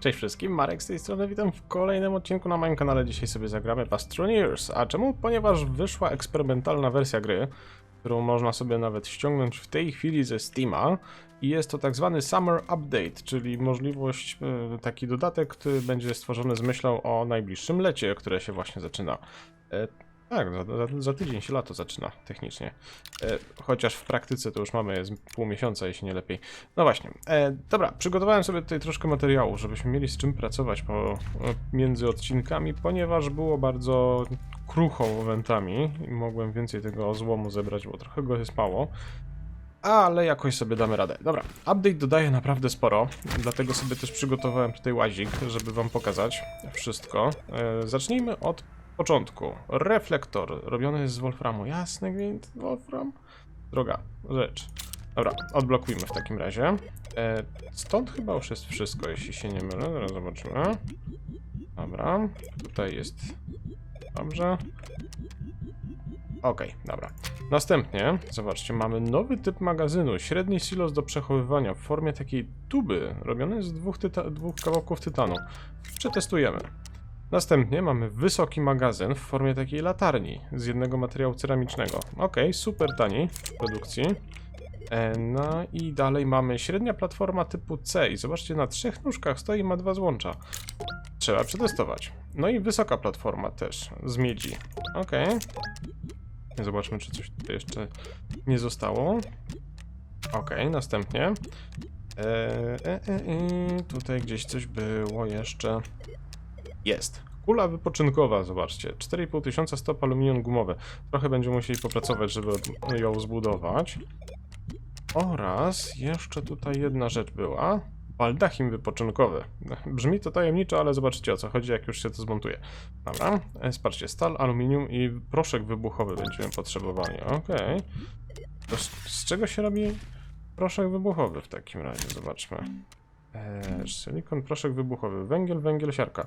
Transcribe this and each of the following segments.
Cześć wszystkim, Marek z tej strony, witam w kolejnym odcinku na moim kanale. Dzisiaj sobie zagramy Pastroniers. A czemu? Ponieważ wyszła eksperymentalna wersja gry, którą można sobie nawet ściągnąć w tej chwili ze Steama. I jest to tak zwany Summer Update, czyli możliwość, e, taki dodatek, który będzie stworzony z myślą o najbliższym lecie, które się właśnie zaczyna. Tak, za, za, tydzień się lato zaczyna technicznie. E, chociaż w praktyce to już mamy z pół miesiąca, jeśli nie lepiej. No właśnie. E, dobra, przygotowałem sobie tutaj troszkę materiału, żebyśmy mieli z czym pracować po, między odcinkami, ponieważ było bardzo krucho momentami i mogłem więcej tego złomu zebrać, bo trochę go jest mało. Ale jakoś sobie damy radę. Dobra, update dodaje naprawdę sporo, dlatego sobie też przygotowałem tutaj łazik, żeby wam pokazać wszystko. E, zacznijmy od początku. Reflektor robiony jest z Wolframu. Jasny gwint, Wolfram. Droga rzecz. Dobra, odblokujmy w takim razie. E, stąd chyba już jest wszystko, jeśli się nie mylę. Zaraz zobaczymy. Dobra, tutaj jest... Dobrze. Okej, dobra. Następnie, zobaczcie, mamy nowy typ magazynu. Średni silos do przechowywania w formie takiej tuby, robiony z dwóch, tyta dwóch kawałków tytanu. Przetestujemy. Następnie mamy wysoki magazyn w formie takiej latarni z jednego materiału ceramicznego. Ok, super tani w produkcji. E, No i dalej mamy średnia platforma typu C i zobaczcie, na trzech nóżkach stoi ma dwa złącza. Trzeba przetestować. No i wysoka platforma też z miedzi. Ok. Zobaczmy, czy coś tutaj jeszcze nie zostało. Ok, następnie. E, e, e, e, tutaj gdzieś coś było jeszcze. Jest. Kula wypoczynkowa, zobaczcie. 4,5 tysiąca stop aluminium gumowe. Trochę będziemy musieli popracować, żeby ją zbudować. Oraz jeszcze tutaj jedna rzecz była. Baldachim wypoczynkowy. Brzmi to tajemniczo, ale zobaczycie o co chodzi, jak już się to zmontuje. Dobra, e, spatrzcie, stal, aluminium i proszek wybuchowy będziemy potrzebowali. Okej. To z, z czego się robi proszek wybuchowy w takim razie? Zobaczmy. Eee, silikon, proszek wybuchowy, węgiel, węgiel, siarka.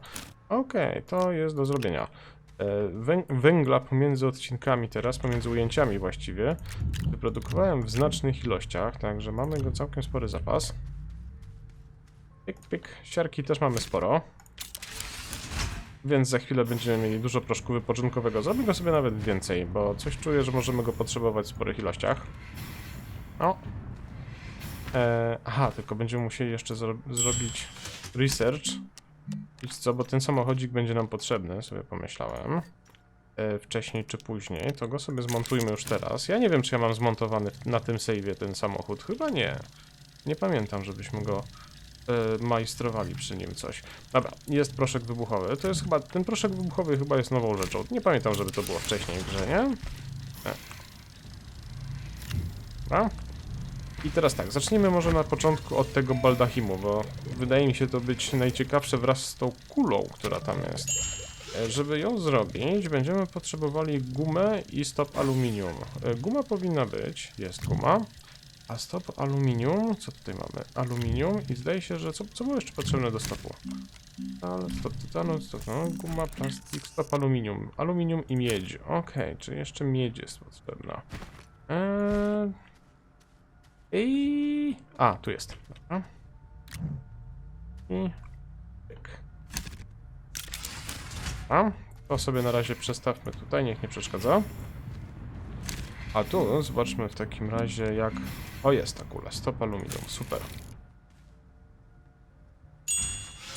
Okej, to jest do zrobienia. E, wę węgla pomiędzy odcinkami teraz, pomiędzy ujęciami właściwie, wyprodukowałem w znacznych ilościach, także mamy go całkiem spory zapas. Pyk, pyk. Siarki też mamy sporo. Więc za chwilę będziemy mieli dużo proszku wypoczynkowego. Zrobię go sobie nawet więcej, bo coś czuję, że możemy go potrzebować w sporych ilościach. O, E, aha, tylko będziemy musieli jeszcze zro zrobić research. Wiecie co, bo ten samochodzik będzie nam potrzebny, sobie pomyślałem. E, wcześniej czy później, to go sobie zmontujmy już teraz. Ja nie wiem, czy ja mam zmontowany na tym save'ie ten samochód. Chyba nie. Nie pamiętam, żebyśmy go e, majstrowali przy nim coś. Dobra, jest proszek wybuchowy. To jest chyba, ten proszek wybuchowy chyba jest nową rzeczą. Nie pamiętam, żeby to było wcześniej w grze, nie? E. Dobra. I teraz tak, zacznijmy może na początku od tego baldachimu, bo wydaje mi się to być najciekawsze wraz z tą kulą, która tam jest. E, Żeby ją zrobić, będziemy potrzebowali gumę i stop aluminium. E, Guma powinna być, jest guma. A stop aluminium, co tutaj mamy? Aluminium i zdaje się, że co, co było jeszcze potrzebne do stopu? Ale stop tytanu, stop, no, guma, plastik, stop aluminium. Aluminium i miedź. Okej, czyli jeszcze miedź jest potrzebna. Eee... I... A, tu jest. Dobra. I... Pyk. A, to sobie na razie przestawmy tutaj, niech nie przeszkadza. A tu zobaczmy w takim razie jak... O, jest ta kula, stop aluminium, super.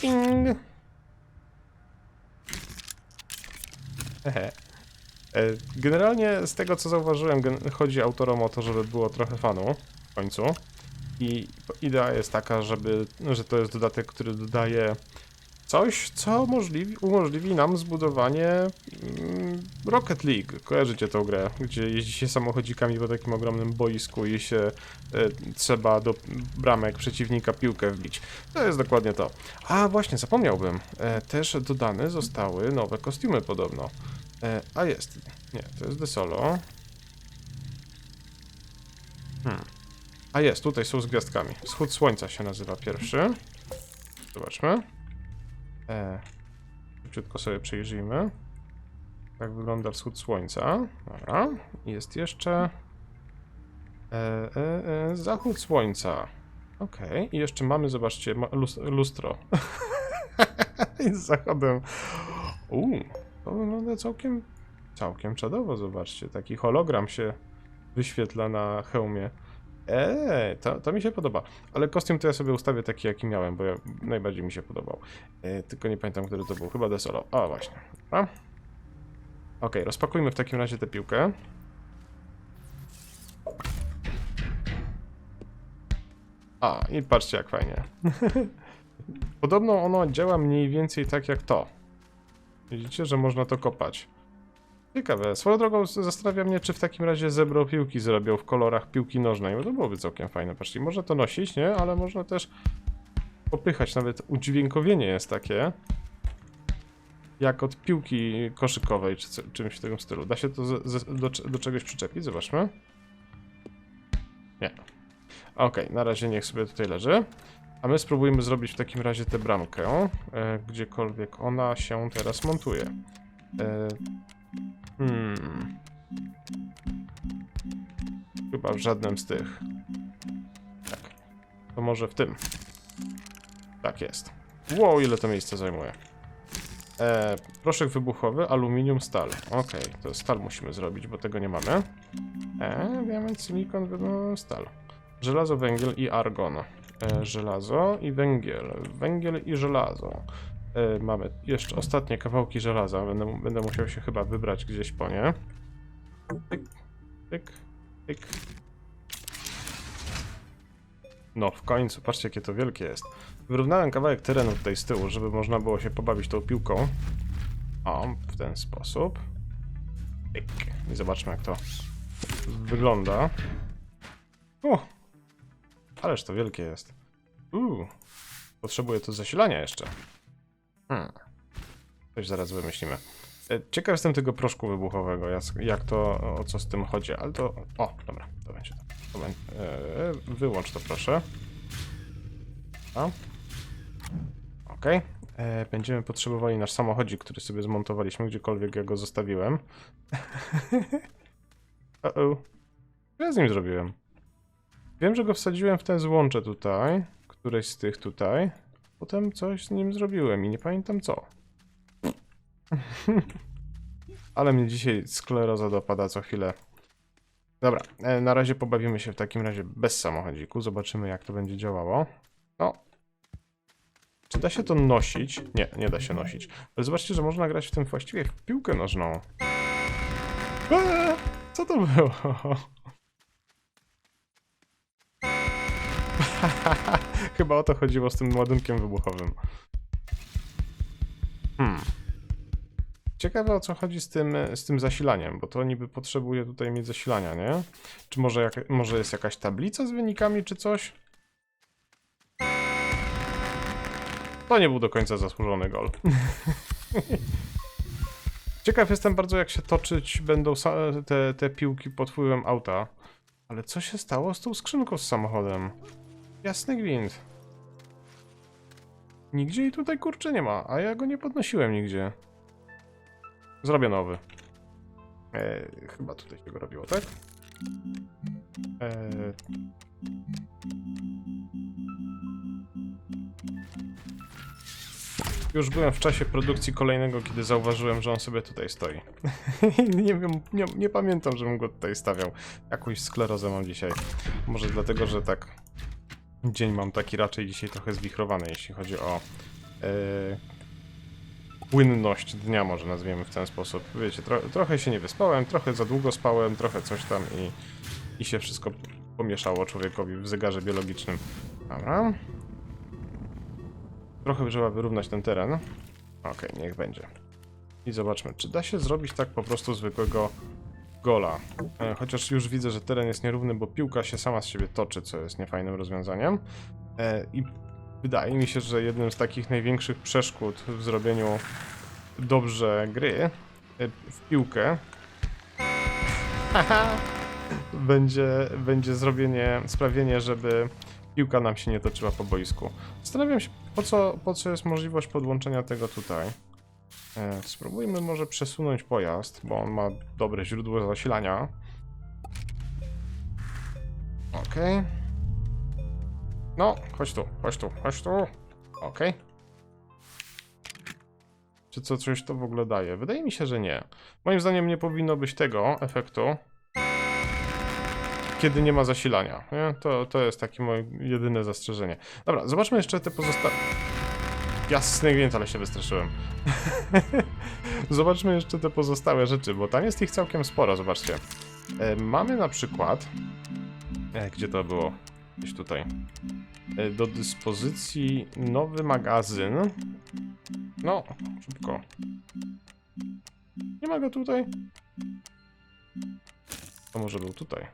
Ding! Hehe. E, Generalnie z tego co zauważyłem, chodzi autorom o to, żeby było trochę fanu końcu. I idea jest taka, żeby, że to jest dodatek, który dodaje coś, co możliwi, umożliwi nam zbudowanie mm, Rocket League. Kojarzycie tą grę, gdzie jeździ się samochodzikami po takim ogromnym boisku i się e, trzeba do bramek przeciwnika piłkę wbić. To jest dokładnie to. A właśnie, zapomniałbym. E, też dodane zostały nowe kostiumy podobno. E, a jest. Nie, to jest The Solo. Hmm. A jest, tutaj są z gwiazdkami. Wschód słońca się nazywa pierwszy. Zobaczmy. E, szybciutko sobie przyjrzyjmy. Tak wygląda wschód słońca. Dobra. Jest jeszcze... E, e, e, zachód słońca. Okej. I jeszcze mamy, zobaczcie, lustro. Z zachodem. Uuu, to wygląda całkiem, całkiem czadowo, zobaczcie. Taki hologram się wyświetla na hełmie. Eee, to, to mi się podoba. Ale kostium to ja sobie ustawię taki, jaki miałem, bo ja, najbardziej mi się podobał. E, tylko nie pamiętam, który to był. Chyba Desolo. O, właśnie. Dobra. Okej, rozpakujmy w takim razie tę piłkę. A, i patrzcie jak fajnie. Podobno ono działa mniej więcej tak jak to. Widzicie, że można to kopać. Ciekawe. Swoją drogą zastanawia mnie, czy w takim razie zebro piłki zrobią w kolorach piłki nożnej, bo to byłoby całkiem fajne. Patrzcie, można to nosić, nie? Ale można też popychać. Nawet udźwiękowienie jest takie. Jak od piłki koszykowej, czy czymś w tym stylu. Da się to do, do czegoś przyczepić? Zobaczmy. Nie. Okej, na razie niech sobie tutaj leży. A my spróbujemy zrobić w takim razie tę bramkę, e, gdziekolwiek ona się teraz montuje. E, hmm. Chyba w żadnym z tych. Tak. To może w tym. Tak jest. Wow, ile to miejsce zajmuje. E, proszek wybuchowy, aluminium, stal. Okej, to stal musimy zrobić, bo tego nie mamy. E, diament, silikon, stal. Żelazo, węgiel i argon. E, żelazo i węgiel. Węgiel i żelazo. E, mamy jeszcze ostatnie kawałki żelaza. Będę, będę musiał się chyba wybrać gdzieś po nie. Tyk, tyk, tyk. No, w końcu, patrzcie jakie to wielkie jest. Wyrównałem kawałek terenu tutaj z tyłu, żeby można było się pobawić tą piłką. O, w ten sposób. Tyk. I zobaczmy jak to wygląda. O! Ależ to wielkie jest. Uuu. Potrzebuję tu zasilania jeszcze. Hmm. Coś zaraz wymyślimy. E, Ciekaw jestem tego proszku wybuchowego, jak, to, o co z tym chodzi, ale to... O, dobra, to będzie to. to będzie, e, wyłącz to proszę. A. Okej. E, Będziemy potrzebowali nasz samochodzik, który sobie zmontowaliśmy, gdziekolwiek ja go zostawiłem. o -oh. Co ja z nim zrobiłem? Wiem, że go wsadziłem w te złącze tutaj, któreś z tych tutaj. Potem coś z nim zrobiłem i nie pamiętam co. Ale mnie dzisiaj skleroza dopada co chwilę. Dobra, e, na razie pobawimy się w takim razie bez samochodziku. Zobaczymy jak to będzie działało. No. Czy da się to nosić? Nie, nie da się nosić. Ale zobaczcie, że można grać w tym właściwie w piłkę nożną. Eee, co to było? Chyba o to chodziło z tym ładunkiem wybuchowym. Hmm. Ciekawe o co chodzi z tym, z tym zasilaniem, bo to niby potrzebuje tutaj mieć zasilania, nie? Czy może, jak, może jest jakaś tablica z wynikami, czy coś? To nie był do końca zasłużony gol. Ciekaw jestem bardzo, jak się toczyć będą te, te piłki pod wpływem auta. Ale co się stało z tą skrzynką z samochodem? Jasny gwint. Nigdzie jej tutaj kurczę nie ma, a ja go nie podnosiłem nigdzie. Zrobię nowy. E, chyba tutaj się go robiło, tak? E, już byłem w czasie produkcji kolejnego, kiedy zauważyłem, że on sobie tutaj stoi. nie wiem, nie, nie pamiętam, żebym go tutaj stawiał. Jakąś sklerozę mam dzisiaj. Może dlatego, że tak dzień mam taki raczej dzisiaj trochę zwichrowany, jeśli chodzi o e, płynność dnia, może nazwiemy w ten sposób. Wiecie, tro, trochę się nie wyspałem, trochę za długo spałem, trochę coś tam i, i się wszystko pomieszało człowiekowi w zegarze biologicznym. Dobra. Trochę trzeba wyrównać ten teren. Okej, niech będzie. I zobaczmy, czy da się zrobić tak po prostu zwykłego gola. E, Chociaż już widzę, że teren jest nierówny, bo piłka się sama z siebie toczy, co jest niefajnym rozwiązaniem. E, I wydaje mi się, że jednym z takich największych przeszkód w zrobieniu dobrze gry e, w piłkę będzie, będzie zrobienie, sprawienie, żeby piłka nam się nie toczyła po boisku. Zastanawiam się, po co, po co jest możliwość podłączenia tego tutaj. E, spróbujmy może przesunąć pojazd, bo on ma dobre źródło zasilania. Okej. No, chodź tu, chodź tu, chodź tu. Okej. Czy co coś to w ogóle daje? Wydaje mi się, że nie. Moim zdaniem nie powinno być tego efektu, kiedy nie ma zasilania. Nie? To, to jest takie moje jedyne zastrzeżenie. Dobra, zobaczmy jeszcze te pozostałe... Jasny gwint, ale się wystraszyłem. zobaczmy jeszcze te pozostałe rzeczy, bo tam jest ich całkiem sporo, zobaczcie. E, mamy na przykład... E, gdzie to było? Gdzieś tutaj. E, do dyspozycji nowy magazyn. No, szybko. Nie ma go tutaj? To może był tutaj.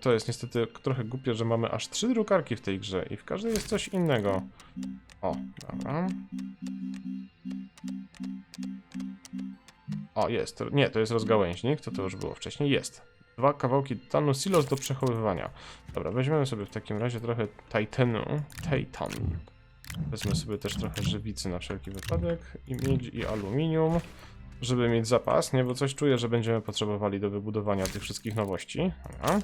To, jest niestety trochę głupie, że mamy aż trzy drukarki w tej grze i w każdej jest coś innego. O, dobra. O, jest. Nie, to jest rozgałęźnik, to to już było wcześniej. Jest. Dwa kawałki tytanu, silos do przechowywania. Dobra, weźmiemy sobie w takim razie trochę titanu. Titan. Wezmę sobie też trochę żywicy na wszelki wypadek. I miedź i aluminium. Żeby mieć zapas, nie? Bo coś czuję, że będziemy potrzebowali do wybudowania tych wszystkich nowości. Dobra.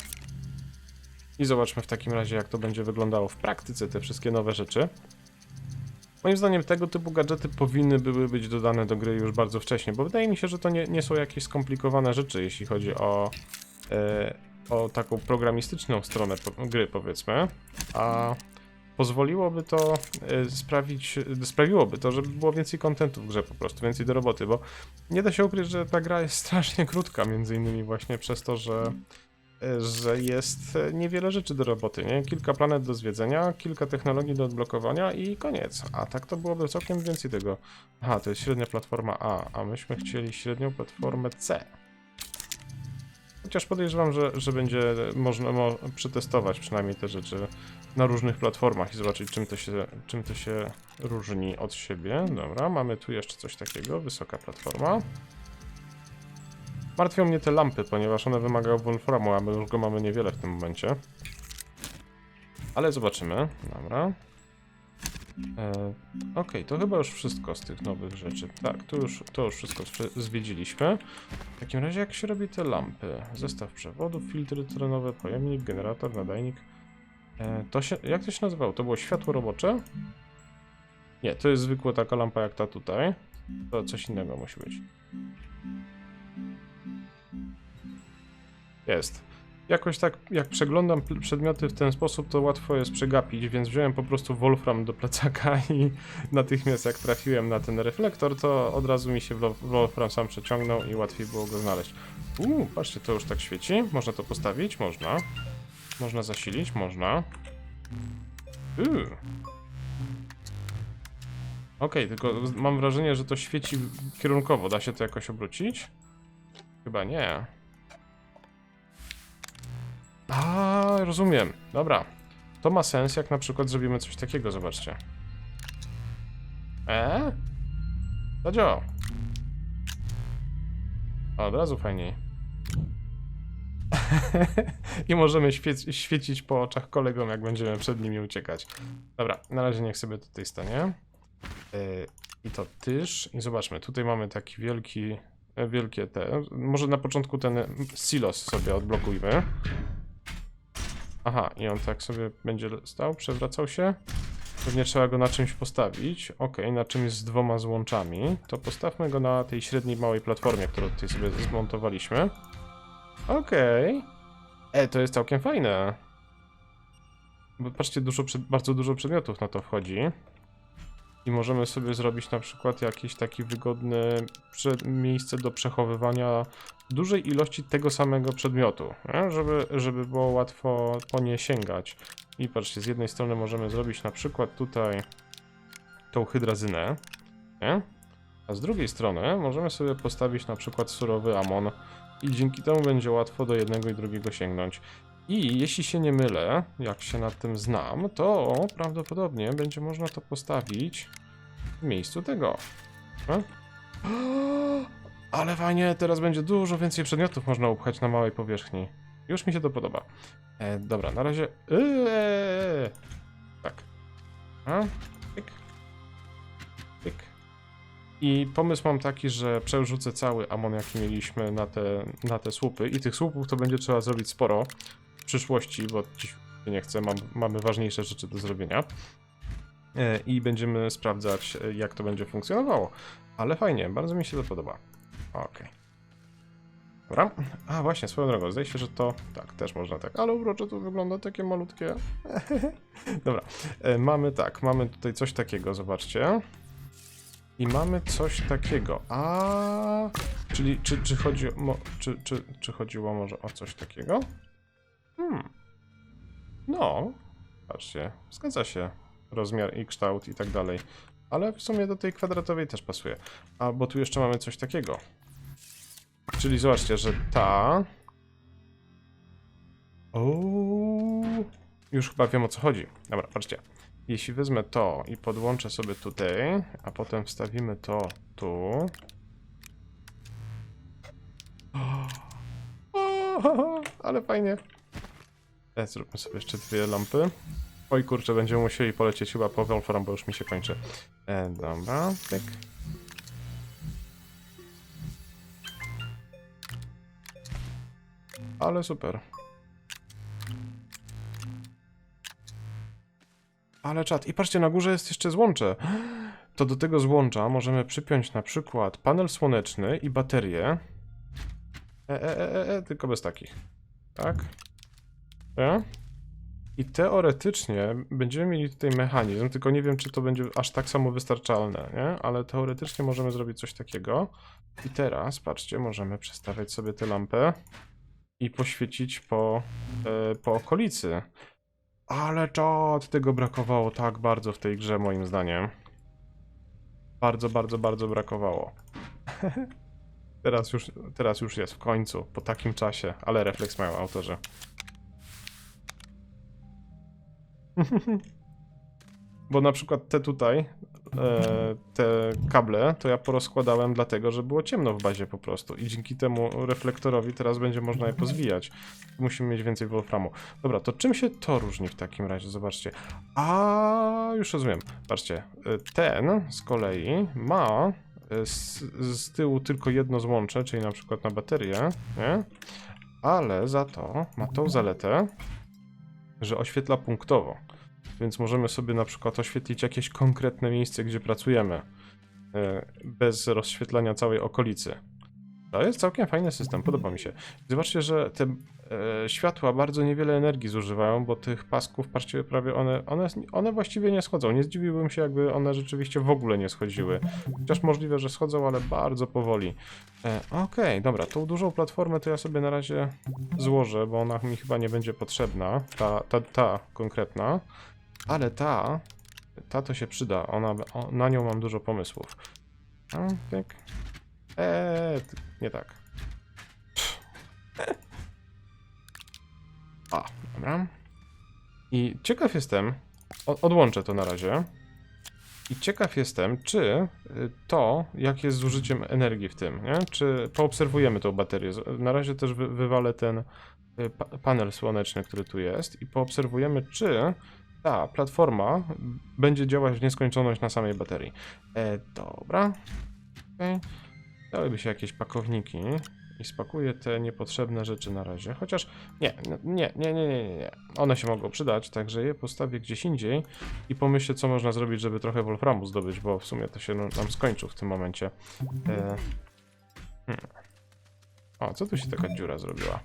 I zobaczmy w takim razie, jak to będzie wyglądało w praktyce, te wszystkie nowe rzeczy. Moim zdaniem tego typu gadżety powinny były być dodane do gry już bardzo wcześnie, bo wydaje mi się, że to nie, nie są jakieś skomplikowane rzeczy, jeśli chodzi o, e, o taką programistyczną stronę gry, powiedzmy. A pozwoliłoby to e, sprawić, sprawiłoby to, żeby było więcej kontentu w grze po prostu, więcej do roboty, bo nie da się ukryć, że ta gra jest strasznie krótka, między innymi właśnie przez to, że e, że jest e, niewiele rzeczy do roboty, nie? Kilka planet do zwiedzenia, kilka technologii do odblokowania i koniec. A tak to byłoby całkiem więcej tego. Aha, to jest średnia platforma A, a myśmy chcieli średnią platformę C. Chociaż podejrzewam, że, że będzie można mo przetestować przynajmniej te rzeczy na różnych platformach i zobaczyć, czym to, się, czym to się różni od siebie. Dobra, mamy tu jeszcze coś takiego, wysoka platforma. Martwią mnie te lampy, ponieważ one wymagają wolframu, a my już go mamy niewiele w tym momencie. Ale zobaczymy. Dobra. E, Okej, to chyba już wszystko z tych nowych rzeczy. Tak, to już, to już wszystko zwiedziliśmy. W takim razie jak się robi te lampy? Zestaw przewodów, filtry terenowe, pojemnik, generator, nadajnik. E, to się, jak to się nazywało? To było światło robocze? Nie, to jest zwykła taka lampa jak ta tutaj. To coś innego musi być. Jest. Jakoś tak, jak przeglądam przedmioty w ten sposób, to łatwo jest przegapić, więc wziąłem po prostu Wolfram do plecaka i natychmiast jak trafiłem na ten reflektor, to od razu mi się Wol- Wolfram sam przeciągnął i łatwiej było go znaleźć. Uuu, patrzcie, to już tak świeci. Można to postawić? Można. Można zasilić? Można. Uuu. Okej, tylko z- mam wrażenie, że to świeci kierunkowo. Da się to jakoś obrócić? Chyba nie. A, rozumiem. Dobra. To ma sens, jak na przykład zrobimy coś takiego, zobaczcie. E? Tadzio. O, od razu fajniej. I możemy świe- świecić po oczach kolegom, jak będziemy przed nimi uciekać. Dobra, na razie niech sobie tutaj stanie. Yy, I to tyż. I zobaczmy, tutaj mamy taki wielki, e, wielkie te. Może na początku ten silos sobie odblokujmy. Aha, i on tak sobie będzie stał, przewracał się. Pewnie trzeba go na czymś postawić. Ok, na czymś z dwoma złączami. To postawmy go na tej średniej małej platformie, którą tutaj sobie zmontowaliśmy. Okej. E, to jest całkiem fajne. Bo patrzcie, dużo bardzo dużo przedmiotów na to wchodzi. I możemy sobie zrobić na przykład jakieś takie wygodne miejsce do przechowywania dużej ilości tego samego przedmiotu, nie? Żeby, żeby było łatwo po nie sięgać. I patrzcie, z jednej strony możemy zrobić na przykład tutaj tą hydrazynę, nie? a z drugiej strony możemy sobie postawić na przykład surowy amon i dzięki temu będzie łatwo do jednego i drugiego sięgnąć. I jeśli się nie mylę, jak się nad tym znam, to prawdopodobnie będzie można to postawić w miejscu tego. E? Ale fajnie, teraz będzie dużo więcej przedmiotów można upchać na małej powierzchni. Już mi się to podoba. E, dobra, na razie... Eee, tak. A, pyk. Pyk. I pomysł mam taki, że przerzucę cały amon, jaki mieliśmy na te, na te słupy. I tych słupów to będzie trzeba zrobić sporo w przyszłości, bo dziś nie chcę, mam, mamy ważniejsze rzeczy do zrobienia. E, I będziemy sprawdzać, jak to będzie funkcjonowało. Ale fajnie, bardzo mi się to podoba. Okej. Dobra. A właśnie, swoją drogą, zdaje się, że to... Tak, też można tak, ale urocze to wygląda takie malutkie. Dobra, e, mamy tak, mamy tutaj coś takiego, zobaczcie. I mamy coś takiego. A, czyli czy, czy chodzi o, mo, czy, czy, czy chodziło może o coś takiego? Hmm. No, patrzcie, zgadza się. Rozmiar i kształt i tak dalej. Ale w sumie do tej kwadratowej też pasuje. Albo tu jeszcze mamy coś takiego. Czyli zobaczcie, że ta. O, już chyba wiem o co chodzi. Dobra, patrzcie. Jeśli wezmę to i podłączę sobie tutaj, a potem wstawimy to tu. Ale fajnie. E, zróbmy sobie jeszcze dwie lampy. Oj kurczę, będziemy musieli polecieć chyba po Wolfram, bo już mi się kończy. E, dobra, tak. Ale super. Ale czad. I patrzcie, na górze jest jeszcze złącze. To do tego złącza możemy przypiąć na przykład panel słoneczny i baterię. E, e, e, e, e tylko bez takich. Tak. E? I teoretycznie będziemy mieli tutaj mechanizm, tylko nie wiem, czy to będzie aż tak samo wystarczalne, nie? Ale teoretycznie możemy zrobić coś takiego. I teraz, patrzcie, możemy przestawiać sobie tę lampę i poświecić po, e, po okolicy. Ale czad, tego brakowało tak bardzo w tej grze, moim zdaniem. Bardzo, bardzo, bardzo brakowało. teraz, już, teraz już jest w końcu, po takim czasie, ale refleks mają autorzy. Bo na przykład te tutaj, e, te kable, to ja porozkładałem dlatego, że było ciemno w bazie po prostu. I dzięki temu reflektorowi teraz będzie można je pozwijać. Musimy mieć więcej wolframu. Dobra, to czym się to różni w takim razie? Zobaczcie. A już rozumiem. Patrzcie, e, ten z kolei ma e, z, z tyłu tylko jedno złącze, czyli na przykład na baterię, nie? Ale za to ma tą zaletę, że oświetla punktowo. Więc możemy sobie na przykład oświetlić jakieś konkretne miejsce, gdzie pracujemy, e, bez rozświetlania całej okolicy. To jest całkiem fajny system, podoba mi się. Zobaczcie, że te e, światła bardzo niewiele energii zużywają, bo tych pasków, patrzcie, prawie one, one, one właściwie nie schodzą. Nie zdziwiłbym się, jakby one rzeczywiście w ogóle nie schodziły. Chociaż możliwe, że schodzą, ale bardzo powoli. E, Okej, okay, dobra, tą dużą platformę to ja sobie na razie złożę, bo ona mi chyba nie będzie potrzebna, ta, ta, ta konkretna. Ale ta, ta to się przyda, ona, o, na nią mam dużo pomysłów. A, tak. Eee, nie tak. A, dobra. I ciekaw jestem, odłączę to na razie. I ciekaw jestem, czy y, to, jak jest z zużyciem energii w tym, nie? Czy poobserwujemy tą baterię. Na razie też wy, wywalę ten y, panel słoneczny, który tu jest i poobserwujemy, czy ta platforma będzie działać w nieskończoność na samej baterii. E, dobra. Okay. Dałyby się jakieś pakowniki i spakuję te niepotrzebne rzeczy na razie. Chociaż nie, nie, nie, nie, nie, nie. One się mogą przydać, także je postawię gdzieś indziej i pomyślę, co można zrobić, żeby trochę wolframu zdobyć, bo w sumie to się nam skończył w tym momencie. E, hmm. O, co tu się taka dziura zrobiła?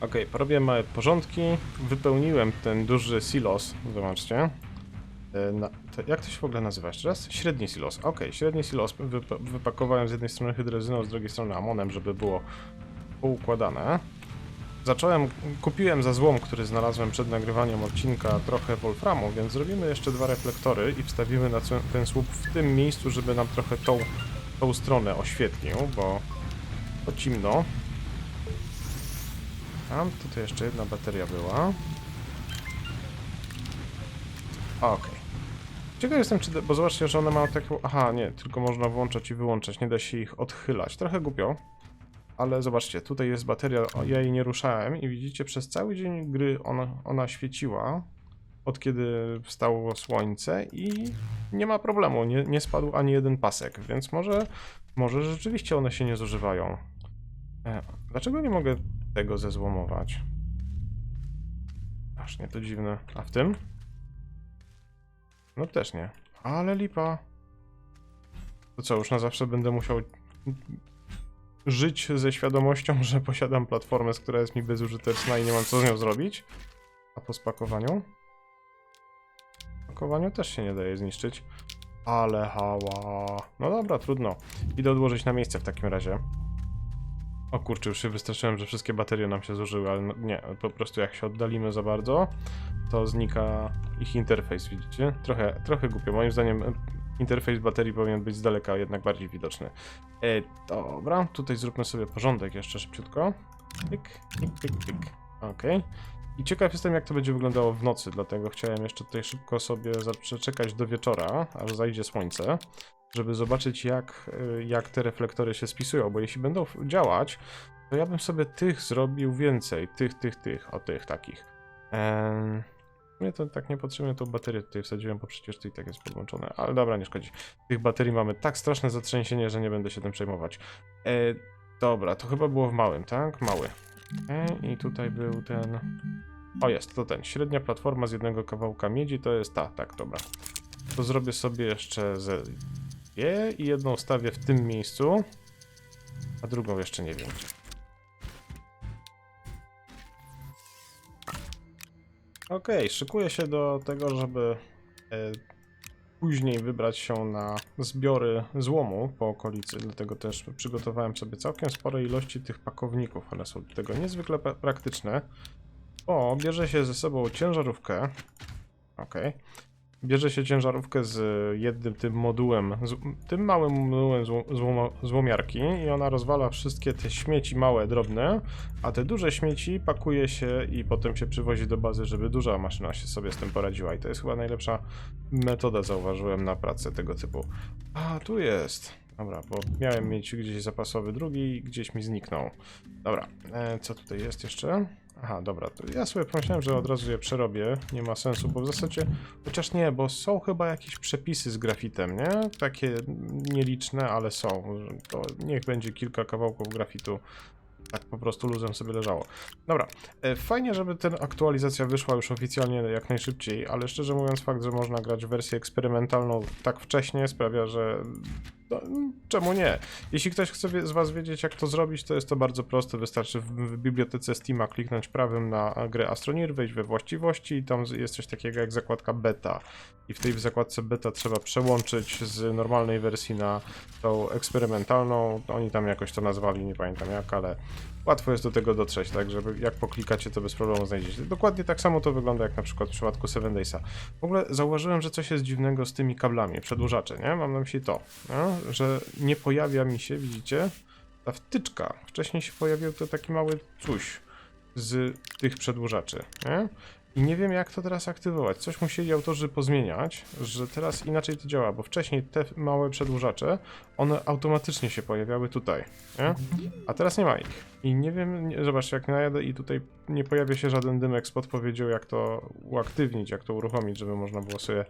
Ok, porobię małe porządki. Wypełniłem ten duży silos. Zobaczcie. E, jak to się w ogóle nazywa jeszcze raz? Średni silos. Ok, średni silos wypa wypakowałem z jednej strony hydrozyną, z drugiej strony amonem, żeby było poukładane. Zacząłem, kupiłem za złom, który znalazłem przed nagrywaniem odcinka trochę wolframu, więc zrobimy jeszcze dwa reflektory i wstawimy na ten słup w tym miejscu, żeby nam trochę tą, tą stronę oświetlił, bo to cimno. Tam, tutaj jeszcze jedna bateria była. Okej. Okay. Ciekaw jestem, czy... Bo zobaczcie, że one mają taką... Aha, nie, tylko można włączać i wyłączać, nie da się ich odchylać. Trochę głupio. Ale zobaczcie, tutaj jest bateria, ja jej nie ruszałem i widzicie, przez cały dzień gry ona, ona świeciła, od kiedy wstało słońce i nie ma problemu, nie, nie spadł ani jeden pasek, więc może, może rzeczywiście one się nie zużywają. E, dlaczego nie mogę tego zezłomować. Aż nie to dziwne. A w tym? No też nie. Ale lipa. To co, już na zawsze będę musiał żyć ze świadomością, że posiadam platformę, która jest mi bezużyteczna i nie mam co z nią zrobić. A po spakowaniu? Spakowaniu też się nie daje zniszczyć. Ale hała. No dobra, trudno. Idę odłożyć na miejsce w takim razie. O kurczę, już się wystraszyłem, że wszystkie baterie nam się zużyły, ale no, nie, po prostu jak się oddalimy za bardzo, to znika ich interfejs, widzicie? Trochę, trochę głupio. Moim zdaniem e, interfejs baterii powinien być z daleka jednak bardziej widoczny. E, dobra, tutaj zróbmy sobie porządek jeszcze szybciutko. Pyk, pyk, pyk, pyk. Okej. I ciekaw jestem, jak to będzie wyglądało w nocy, dlatego chciałem jeszcze tutaj szybko sobie przeczekać do wieczora, aż zajdzie słońce, żeby zobaczyć, jak, y, jak te reflektory się spisują, bo jeśli będą działać, to ja bym sobie tych zrobił więcej, tych, tych, tych, o tych takich. Ehm, mnie to tak niepotrzebnie tą baterię tutaj wsadziłem, bo przecież to i tak jest podłączone, ale dobra, nie szkodzi. Tych baterii mamy tak straszne zatrzęsienie, że nie będę się tym przejmować. E, dobra, to chyba było w małym, tak? Mały. E, I tutaj był ten... O jest, to ten. Średnia platforma z jednego kawałka miedzi to jest ta, tak, dobra. To zrobię sobie jeszcze ze dwie i jedną stawię w tym miejscu, a drugą jeszcze nie wiem gdzie. Okej, szykuję się do tego, żeby e, później wybrać się na zbiory złomu po okolicy, dlatego też przygotowałem sobie całkiem spore ilości tych pakowników, one są do tego niezwykle pra- praktyczne. O, bierze się ze sobą ciężarówkę. Okej. Bierze się ciężarówkę z jednym tym modułem, z, tym małym modułem zło, złomo, złomiarki i ona rozwala wszystkie te śmieci małe, drobne, a te duże śmieci pakuje się i potem się przywozi do bazy, żeby duża maszyna się sobie z tym poradziła i to jest chyba najlepsza metoda, zauważyłem, na pracę tego typu. A, tu jest. Dobra, bo miałem mieć gdzieś zapasowy drugi i gdzieś mi zniknął. Dobra, e, co tutaj jest jeszcze? Aha, dobra, ja sobie pomyślałem, że od razu je przerobię, nie ma sensu, bo w zasadzie, chociaż nie, bo są chyba jakieś przepisy z grafitem, nie? Takie nieliczne, ale są, to niech będzie kilka kawałków grafitu, tak po prostu luzem sobie leżało. Dobra, e, fajnie, żeby ta aktualizacja wyszła już oficjalnie jak najszybciej, ale szczerze mówiąc fakt, że można grać w wersję eksperymentalną tak wcześnie sprawia, że no, czemu nie? Jeśli ktoś chce z Was wiedzieć, jak to zrobić, to jest to bardzo proste. Wystarczy w, bibliotece Steama kliknąć prawym na grę Astronir, wejść we właściwości i tam jest coś takiego jak zakładka beta. I w tej zakładce beta trzeba przełączyć z normalnej wersji na tą eksperymentalną. Oni tam jakoś to nazwali, nie pamiętam jak, ale łatwo jest do tego dotrzeć, tak, żeby jak poklikacie, to bez problemu znajdziecie. Dokładnie tak samo to wygląda jak na przykład w przypadku Seven Daysa. W ogóle zauważyłem, że coś jest dziwnego z tymi kablami, przedłużacze, nie? Mam na myśli to, nie? że nie pojawia mi się, widzicie, ta wtyczka. Wcześniej się pojawił to taki mały coś z tych przedłużaczy, nie? I nie wiem jak to teraz aktywować. Coś musieli autorzy pozmieniać, że teraz inaczej to działa, bo wcześniej te małe przedłużacze, one automatycznie się pojawiały tutaj, nie? A teraz nie ma ich. I nie wiem, nie, zobaczcie, jak najadę i tutaj nie pojawia się żaden dymek z podpowiedzią, jak to uaktywnić, jak to uruchomić, żeby można było sobie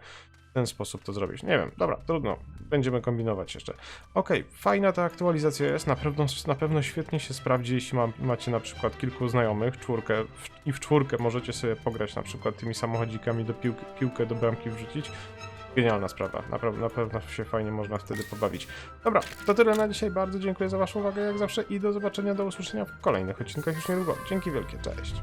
w ten sposób to zrobić. Nie wiem, dobra, trudno. Będziemy kombinować jeszcze. Okej, fajna ta aktualizacja jest, na pewno, na pewno świetnie się sprawdzi, jeśli ma, macie na przykład kilku znajomych, czwórkę w, i w czwórkę możecie sobie pograć na przykład tymi samochodzikami do piłki, piłkę do bramki wrzucić. Genialna sprawa, naprawdę, na pewno się fajnie można wtedy pobawić. Dobra, to tyle na dzisiaj, bardzo dziękuję za waszą uwagę jak zawsze i do zobaczenia, do usłyszenia w kolejnych odcinkach już niedługo. Dzięki wielkie, cześć.